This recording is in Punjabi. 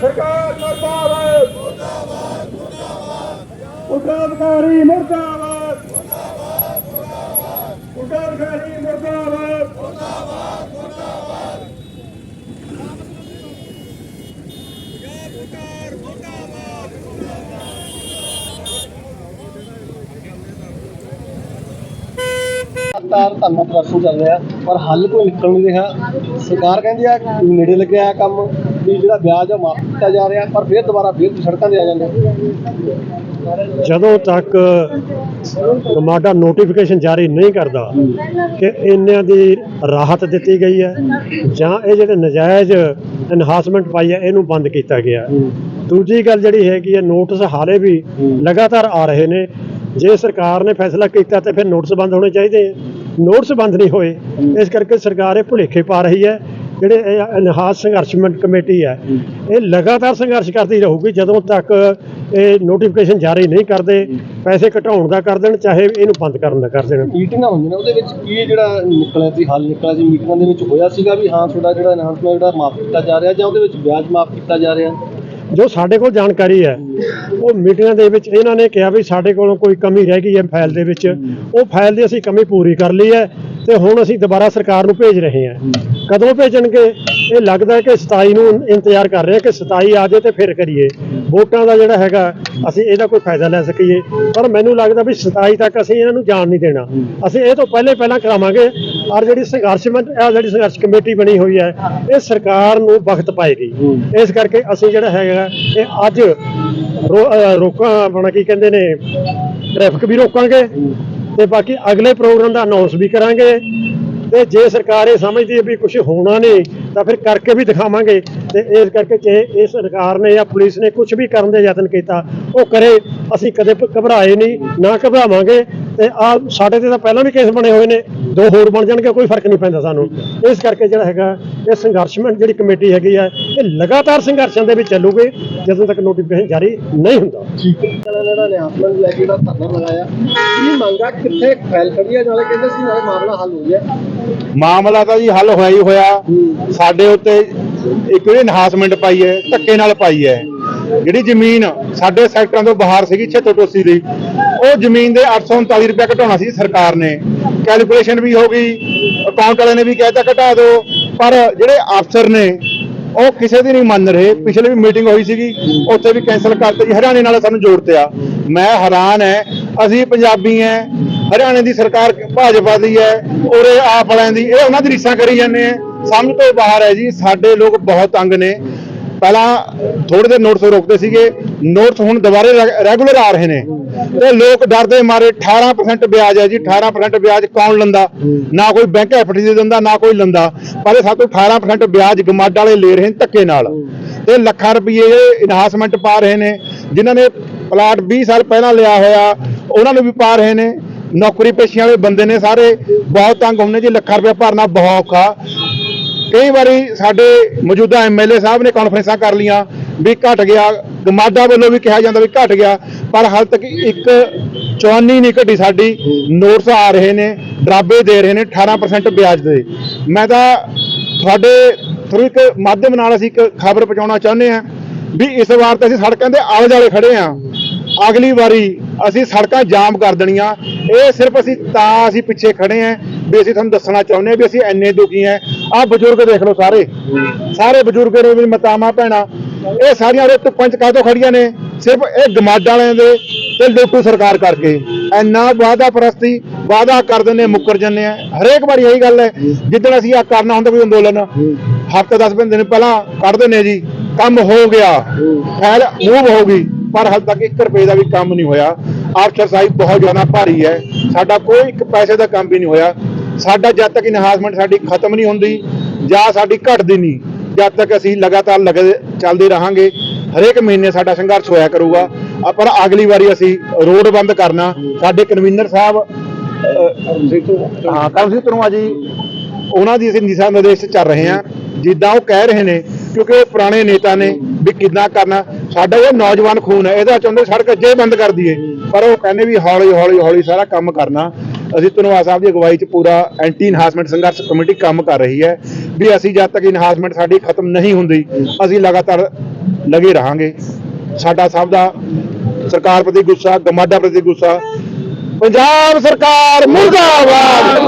ਸਰਕਾਰ ਮਰਦਾਬਾਦ। ਮੁਰਦਾਬਾਦ ਮੁਰਦਾਬਾਦ। ਉਡਾਨਕਾਰੀ ਮੁਰਦਾਬਾਦ ਮੁਰਦਾਬਾਦ। ਮੁਰਦਾਬਾਦ ਉਡਾਨਕਾਰੀ ਮੁਰਦਾਬਾਦ ਲਗਾਤਾਰ ਧਰਨਾ ਪ੍ਰਦਰਸ਼ਨ ਚੱਲ ਰਿਹਾ, ਪਰ ਹੱਲ ਕੋਈ ਨਿਕਲ ਨਹੀਂ ਰਿਹਾ। ਸਰਕਾਰ ਕਹਿੰਦੀ ਆ, ਨੇੜੇ ਲੱਗਿਆ ਕੰਮ। ਵੀ ਜਿਹੜਾ ਵਿਆਜ ਆ ਮਾਫ ਕੀਤਾ ਜਾ ਰਿਹਾ, ਪਰ ਫਿਰ ਦੁਬਾਰਾ ਫਿਰ ਸੜਕਾਂ ਤੇ ਆ ਜਾਂਦੇ ਜਦੋਂ ਤੱਕ ਕਮਾਡਾ ਨੋਟੀਫਿਕੇਸ਼ਨ ਜਾਰੀ ਨਹੀਂ ਕਰਦਾ ਕਿ ਇੰਨਿਆਂ ਦੀ ਰਾਹਤ ਦਿੱਤੀ ਗਈ ਹੈ ਜਾਂ ਇਹ ਜਿਹੜੇ ਨਜਾਇਜ਼ ਇਨਹਾਸਮੈਂਟ ਪਾਈ ਹੈ, ਇਹਨੂੰ ਬੰਦ ਕੀਤਾ ਗਿਆ। ਦੂਜੀ ਗੱਲ ਜਿਹੜੀ ਹੈਗੀ ਹੈ ਨੋਟਿਸ ਹਾਲੇ ਵੀ ਲਗਾਤਾਰ ਆ ਰਹੇ ਨੇ। ਜੇ ਸਰਕਾਰ ਨੇ ਫੈਸਲਾ ਕੀਤਾ ਤੇ ਫਿਰ ਨੋਟਿਸ ਬੰਦ ਹੋਣੇ ਚਾਹੀਦੇ ਹੈ ਨੋਟਿਸ ਬੰਦ ਨਹੀਂ ਹੋਏ, ਇਸ ਕਰਕੇ ਸਰਕਾਰ ਇਹ ਭੁਲੇਖੇ ਪਾ ਰਹੀ ਹੈ ਜਿਹੜੇ ਇਹ ਅਨਹਾਸ ਸੰਘਰਸ਼ਮੈਂਟ ਕਮੇਟੀ ਹੈ ਇਹ ਲਗਾਤਾਰ ਸੰਘਰਸ਼ ਕਰਦੀ ਰਹੂਗੀ ਜਦੋਂ ਤੱਕ ਇਹ ਨੋਟੀਫਿਕੇਸ਼ਨ ਜਾਰੀ ਨਹੀਂ ਕਰਦੇ ਪੈਸੇ ਘਟਾਉਣ ਦਾ ਕਰ ਦੇਣ ਚਾਹੇ ਇਹਨੂੰ ਬੰਦ ਕਰਨ ਦਾ ਕਰ ਦੇਣ। ਮੀਟਿੰਗਾਂ ਹੁੰਦੀਆਂ ਨੇ ਉਹਦੇ ਵਿੱਚ ਕੀ ਜਿਹੜਾ ਨਿਕਲਿਆ ਸੀ ਹੱਲ ਨਿਕਲਿਆ ਸੀ ਮੀਟਿੰਗਾਂ ਦੇ ਵਿੱਚ ਹੋਇਆ ਸੀਗਾ ਵੀ ਹਾਂ ਤੁਹਾਡਾ ਜਿਹੜਾ ਐਨਹਾਂਸਮੈਂਟ ਜਿਹੜਾ ਮਾਫ ਕੀਤਾ ਜਾ ਰਿਹਾ ਜਾਂ ਉਹਦੇ ਵਿੱਚ ਵਿਆਜ ਮਾਫ ਕੀਤਾ ਜਾ ਰਿਹਾ? ਜੋ ਸਾਡੇ ਕੋਲ ਜਾਣਕਾਰੀ ਹੈ ਉਹ ਮੀਟਿੰਗਾਂ ਦੇ ਵਿੱਚ ਇਹਨਾਂ ਨੇ ਕਿਹਾ ਵੀ ਸਾਡੇ ਕੋਲੋਂ ਕੋਈ ਕਮੀ ਰਹਿ ਗਈ ਹੈ ਫਾਈਲ ਦੇ ਵਿੱਚ। ਉਹ ਫਾਈਲ ਦੀ ਅਸੀਂ ਕਮੀ ਪੂਰੀ ਕਰ ਲਈ ਹੈ। ਤੇ ਹੁਣ ਅਸੀਂ ਦੁਬਾਰਾ ਸਰਕਾਰ ਨੂੰ ਭੇਜ ਰਹੇ ਹਾਂ। ਕਦੋਂ ਭੇਜਣਗੇ? ਇਹ ਲੱਗਦਾ ਕਿ 27 ਨੂੰ ਇੰਤਜ਼ਾਰ ਕਰ ਰਹੇ ਹਾਂ ਕਿ 27 ਆ ਜਾਏ ਤੇ ਫਿਰ ਕਰੀਏ। ਵੋਟਾਂ ਦਾ ਜਿਹੜਾ ਹੈਗਾ, ਅਸੀਂ ਇਹਦਾ ਕੋਈ ਫਾਇਦਾ ਲੈ ਸਕੀਏ। ਪਰ ਮੈਨੂੰ ਲੱਗਦਾ ਵੀ 27 ਤੱਕ ਅਸੀਂ ਇਹਨਾਂ ਨੂੰ ਜਾਣ ਨਹੀਂ ਦੇਣਾ। ਅਸੀਂ ਇਹ ਤੋਂ ਪਹਿਲੇ ਪਹਿਲਾਂ ਕਰਾਵਾਂਗੇ। ਔਰ ਜਿਹੜੀ ਸੰਘਰਸ਼ ਇਹ ਜਿਹੜੀ ਸੰਘਰਸ਼ ਕਮੇਟੀ ਬਣੀ ਹੋਈ ਹੈ, ਇਹ ਸਰਕਾਰ ਨੂੰ ਵਕਤ ਪਾਏਗੀ। ਇਸ ਕਰਕੇ ਅਸੀਂ ਜਿਹੜਾ ਹੈਗਾ, ਇਹ ਅੱਜ ਰੋ- ਰੋਕਾਂ, ਆਪਣਾ ਕੀ ਕਹਿੰਦੇ ਨੇ, ਟ੍ਰੈਫਿਕ ਵੀ ਰੋਕਾਂਗੇ। ਤੇ ਬਾਕੀ ਅਗਲੇ ਪ੍ਰੋਗਰਾਮ ਦਾ ਅਨਾਉਂਸ ਵੀ ਕਰਾਂਗੇ। ਤੇ ਜੇ ਸਰਕਾਰ ਇਹ ਸਮਝਦੀ ਹੈ ਵੀ ਕੁਝ ਹੋਣਾ ਨਹੀਂ, ਤਾਂ ਫਿਰ ਕਰਕੇ ਵੀ ਦਿਖਾਵਾਂਗੇ। ਤੇ ਇਸ ਕਰਕੇ ਜੇ ਇਹ ਸਰਕਾਰ ਨੇ ਜਾਂ ਪੁਲਿਸ ਨੇ ਕੁਝ ਵੀ ਕਰਨ ਦੇ ਯਤਨ ਕੀਤਾ, ਉਹ ਕਰੇ। ਅਸੀਂ ਕਦੇ ਘਬਰਾਏ ਨਹੀਂ, ਨਾ ਘਬਰਾਵਾਂਗੇ। ਤੇ ਆ ਸਾਡੇ ਤੇ ਤਾਂ ਪਹਿਲਾਂ ਵੀ ਕੇਸ ਬਣੇ ਹੋਏ ਨੇ ਦੋ ਹੋਰ ਬਣ ਜਾਣਗੇ ਕੋਈ ਫ਼ਰਕ ਨਹੀਂ ਪੈਂਦਾ ਸਾਨੂੰ। ਇਸ ਕਰਕੇ ਜਿਹੜਾ ਹੈਗਾ ਇਹ ਸੰਘਰਸ਼ਮੈਂਟ ਜਿਹੜੀ ਕਮੇਟੀ ਹੈਗੀ ਆ ਇਹ ਲਗਾਤਾਰ ਸੰਘਰਸ਼ਾਂ ਦੇ ਵਿੱਚ ਚੱਲੂਗੀ ਜਦੋਂ ਤੱਕ ਨੋਟੀਫਿਕੇਸ਼ਨ ਜਾਰੀ ਨਹੀਂ ਹੁੰਦਾ। ਜਿਹੜਾ ਐਨਹਾਂਸਮੈਂਟ ਲੈ ਕੇ ਜਿਹੜਾ ਧਰਨਾ ਲਗਾਇਆ। ਕੀ ਮੰਗਾ ਕਿੱਥੇ ਨਾਲੇ ਕਹਿੰਦੇ ਸੀ ਨਾਲੇ ਮਾਮਲਾ ਹੱਲ ਹੋ ਗਿਆ। ਮਾਮਲਾ ਤਾਂ ਜੀ ਹੱਲ ਹੋਇਆ ਹੀ ਹੋਇਆ। ਸਾਡੇ ਉੱਤੇ ਇੱਕ ਵੀ ਇਨਹਾਂਸਮੈਂਟ ਪਾਈ ਹੈ ਧੱਕੇ ਨਾਲ ਪਾਈ ਹੈ। ਜਿਹੜੀ ਜ਼ਮੀਨ ਸਾਡੇ ਸੈਕਟਰਾਂ ਤੋਂ ਬਾਹਰ ਸੀਗੀ 76 ਦੀ, ਉਹ ਜ਼ਮੀਨ ਦੇ 839 ਰੁਪਏ ਘਟਾਉਣਾ ਸੀ ਸਰਕਾਰ ਨੇ। ਕੈਲਕੂਲੇਸ਼ਨ ਵੀ ਹੋ ਗਈ ਅਕਾਊਂਟ ਵਾਲਿਆਂ ਨੇ ਵੀ ਕਹਿਤਾ ਘਟਾ ਦਿਓ, ਪਰ ਜਿਹੜੇ ਅਫਸਰ ਨੇ, ਉਹ ਕਿਸੇ ਦੀ ਨਹੀਂ ਮੰਨ ਰਹੇ। ਪਿਛਲੇ ਵੀ ਮੀਟਿੰਗ ਹੋਈ ਸੀਗੀ, ਉੱਥੇ ਵੀ ਕੈਨਸਲ ਕਰਤੀ ਜੀ, ਹਰਿਆਣੇ ਨਾਲ ਸਾਨੂੰ ਜੋੜਤਿਆ ਮੈਂ ਹੈਰਾਨ ਹੈ, ਅਸੀਂ ਪੰਜਾਬੀ ਹੈ, ਹਰਿਆਣੇ ਦੀ ਸਰਕਾਰ ਭਾਜਪਾ ਦੀ ਹੈ, ਉਰੇ ਆਪ ਵਾਲਿਆਂ ਦੀ, ਇਹ ਉਹਨਾਂ ਦੀ ਰੀਸਾਂ ਕਰੀ ਜਾਂਦੇ ਆ। ਸਮਝ ਤੋਂ ਬਾਹਰ ਹੈ ਜੀ, ਸਾਡੇ ਲੋਕ ਬਹੁਤ ਤੰਗ ਨੇ। ਪਹਿਲਾਂ ਥੋੜੇ ਦੇ ਨੋਟਸ ਰੋਕਦੇ ਸੀਗੇ ਨੋਟਸ ਹੁਣ ਦੁਬਾਰੇ ਰੈਗੂਲਰ ਆ ਰਹੇ ਨੇ। ਤੇ ਲੋਕ ਡਰਦੇ ਮਾਰੇ 18% ਵਿਆਜ ਹੈ ਜੀ 18% ਵਿਆਜ ਕੌਣ ਲੰਦਾ? ਨਾ ਕੋਈ ਬੈਂਕ ਐਫਡੀ ਦੇ ਦਿੰਦਾ, ਨਾ ਕੋਈ ਲੰਦਾ। ਪਰ ਇਹ ਸਾਤੋਂ 18% ਵਿਆਜ ਗਮਾਡ ਵਾਲੇ ਲੈ ਰਹੇ ਨੇ ਧੱਕੇ ਨਾਲ। ਤੇ ਲੱਖਾਂ ਰੁਪਏ ਇਨਹਾਸਮੈਂਟ ਪਾ ਰਹੇ ਨੇ, ਜਿਨ੍ਹਾਂ ਨੇ ਪਲਾਟ 20 ਸਾਲ ਪਹਿਲਾਂ ਲਿਆ ਹੋਇਆ, ਉਹਨਾਂ ਨੂੰ ਵੀ ਪਾ ਰਹੇ ਨੇ। ਨੌਕਰੀ ਪੇਸ਼ੀਆਂ ਵਾਲੇ ਬੰਦੇ ਨੇ ਸਾਰੇ। ਬਹੁਤ ਤੰਗ ਹੁੰਦੇ ਜੀ, ਲੱਖਾਂ ਰੁਪਏ ਭਰਨਾ ਬਹੁਤ ਔਖਾ। ਕਈ ਵਾਰੀ ਸਾਡੇ ਮੌਜੂਦਾ ਐਮਐਲਏ ਸਾਹਿਬ ਨੇ ਕਾਨਫਰੰਸਾਂ ਕਰ ਲੀਆਂ ਵੀ ਘਟ ਗਿਆ ਗਮਾਡਾ ਵੱਲੋਂ ਵੀ ਕਿਹਾ ਜਾਂਦਾ ਵੀ ਘਟ ਗਿਆ, ਪਰ ਹਾਲ ਤੱਕ ਇੱਕ ਚੌਨੀ ਨਹੀਂ ਘਟੀ ਸਾਡੀ ਨੋਟਸ ਆ ਰਹੇ ਨੇ, ਡਰਾਬੇ ਦੇ ਰਹੇ ਨੇ 18% ਵਿਆਜ ਦੇ। ਮੈਂ ਤਾਂ ਤੁਹਾਡੇ ਥਰੂ ਇੱਕ ਮਾਧਿਅਮ ਨਾਲ ਅਸੀਂ ਇੱਕ ਖਬਰ ਪਹੁੰਚਾਉਣਾ ਚਾਹੁੰਦੇ ਹਾਂ ਵੀ ਇਸ ਵਾਰ ਤਾਂ ਅਸੀਂ ਸੜਕਾਂ ਦੇ ਆਲੇ ਦੁਆਲੇ ਖੜੇ ਹਾਂ। ਅਗਲੀ ਵਾਰੀ ਅਸੀਂ ਸੜਕਾਂ ਜਾਮ ਕਰ ਦੇਣੀਆਂ। ਇਹ ਸਿਰਫ ਅਸੀਂ ਤਾਂ ਅਸੀਂ ਪਿੱਛੇ ਖੜੇ ਆਂ ਵੀ ਅਸੀਂ ਤੁਹਾਨੂੰ ਦੱਸਣਾ ਚਾਹੁੰਦੇ ਹਾਂ ਵੀ ਅਸੀਂ ਇੰਨੇ ਦੁਖੀ ਆਂ ਆਹ ਬਜ਼ੁਰਗ ਦੇਖ ਲਓ ਸਾਰੇ। ਸਾਰੇ ਬਜ਼ੁਰਗ ਨੇ ਵੀ ਮਤਾਮਾ ਭੈਣਾ। ਇਹ ਸਾਰੀਆਂ ਉਹ ਚ ਕਾਹਤੋਂ ਖੜੀਆਂ ਨੇ? ਸਿਰਫ ਇਹ ਗਮਾਡ ਵਾਲਿਆਂ ਦੇ ਤੇ ਲੋਟੂ ਸਰਕਾਰ ਕਰਕੇ। ਇੰਨਾ ਵਾਅਦਾ ਪ੍ਰਸਤੀ ਵਾਅਦਾ ਕਰ ਦਿੰਦੇ ਮੁੱਕਰ ਜੰਨੇ ਆ। ਹਰੇਕ ਵਾਰੀ ਇਹੀ ਗੱਲ ਹੈ ਜਿੱਦਣ ਅਸੀਂ ਆ ਕਰਨਾ ਹੁੰਦਾ ਕੋਈ ਅੰਦੋਲਨ ਹਫ਼ਤੇ 10 ਦਿਨ ਪਹਿਲਾਂ ਕੱਢ ਦਿੰਦੇ ਜੀ ਕੰਮ ਹੋ ਗਿਆ। ਫਾਈਲ ਮੂਵ ਹੋ ਗਈ ਪਰ ਹਾਲ ਤੱਕ 1 ਰੁਪਏ ਦਾ ਵੀ ਕੰਮ ਨਹੀਂ ਹੋਇਆ। ਅਫਸਰ ਸਾਹਿਬ ਬਹੁਤ ਜ਼ਿਆਦਾ ਭਾਰੀ ਹੈ। ਸਾਡਾ ਕੋਈ ਇੱਕ ਪੈਸੇ ਦਾ ਕੰਮ ਵੀ ਨਹੀਂ ਹੋਇਆ। ਸਾਡਾ ਜਦ ਤੱਕ ਇਨਹਾਸਮੈਂਟ ਸਾਡੀ ਖਤਮ ਨਹੀਂ ਹੁੰਦੀ ਜਾਂ ਸਾਡੀ ਘਟਦੀ ਨਹੀਂ, ਜਦ ਤੱਕ ਅਸੀਂ ਲਗਾਤਾਰ ਲਗੇ ਚੱਲਦੇ ਰਹਾਂਗੇ, ਹਰੇਕ ਮਹੀਨੇ ਸਾਡਾ ਸੰਘਰਸ਼ ਹੋਇਆ ਕਰੂਗਾ। ਪਰ ਅਗਲੀ ਵਾਰੀ ਅਸੀਂ ਰੋਡ ਬੰਦ ਕਰਨਾ। ਸਾਡੇ ਕਨਵੀਨਰ ਸਾਹਿਬ ਹਾਂ, ਕਰਮਜੀਤ ਧਨੋਆ ਜੀ, ਉਹਨਾਂ ਦੀ ਅਸੀਂ ਦਿਸ਼ਾ ਨਿਰਦੇਸ਼ ਚੱਲ ਰਹੇ ਹਾਂ। ਜਿੱਦਾਂ ਉਹ ਕਹਿ ਰਹੇ ਨੇ, ਕਿਉਂਕਿ ਉਹ ਪੁਰਾਣੇ ਨੇਤਾ ਨੇ ਵੀ ਕਿੱਦਾਂ ਕਰਨਾ। ਸਾਡਾ ਇਹ ਨੌਜਵਾਨ ਖੂਨ ਹੈ, ਇਹਦਾ ਚਾਹੁੰਦੇ ਸੜਕ ਅੱਜੇ ਬੰਦ ਕਰ ਦਈਏ। ਪਰ ਉਹ ਕਹਿੰਦੇ ਵੀ ਹੌਲੀ ਹੌਲੀ ਹੌਲੀ ਸਾਰਾ ਕੰਮ ਕਰਨਾ। ਅਸੀਂ ਧਨਵਾ ਸਾਹਿਬ ਦੀ ਅਗਵਾਈ 'ਚ ਪੂਰਾ ਐਂਟੀ ਇਨਹਾਸਮੈਂਟ ਸੰਘਰਸ਼ ਕਮੇਟੀ ਕੰਮ ਕਰ ਰਹੀ ਹੈ ਵੀ ਅਸੀਂ ਜਦ ਤੱਕ ਇਨਹਾਸਮੈਂਟ ਸਾਡੀ ਖਤਮ ਨਹੀਂ ਹੁੰਦੀ, ਅਸੀਂ ਲਗਾਤਾਰ ਲਗੇ ਰਹਾਂਗੇ। ਸਾਡਾ ਸਭ ਦਾ ਸਰਕਾਰ ਪ੍ਰਤੀ ਗੁੱਸਾ, ਗਮਾਡਾ ਪ੍ਰਤੀ ਗੁੱਸਾ, ਪੰਜਾਬ ਸਰਕਾਰ ਮੁਰਦਾਬਾਦ।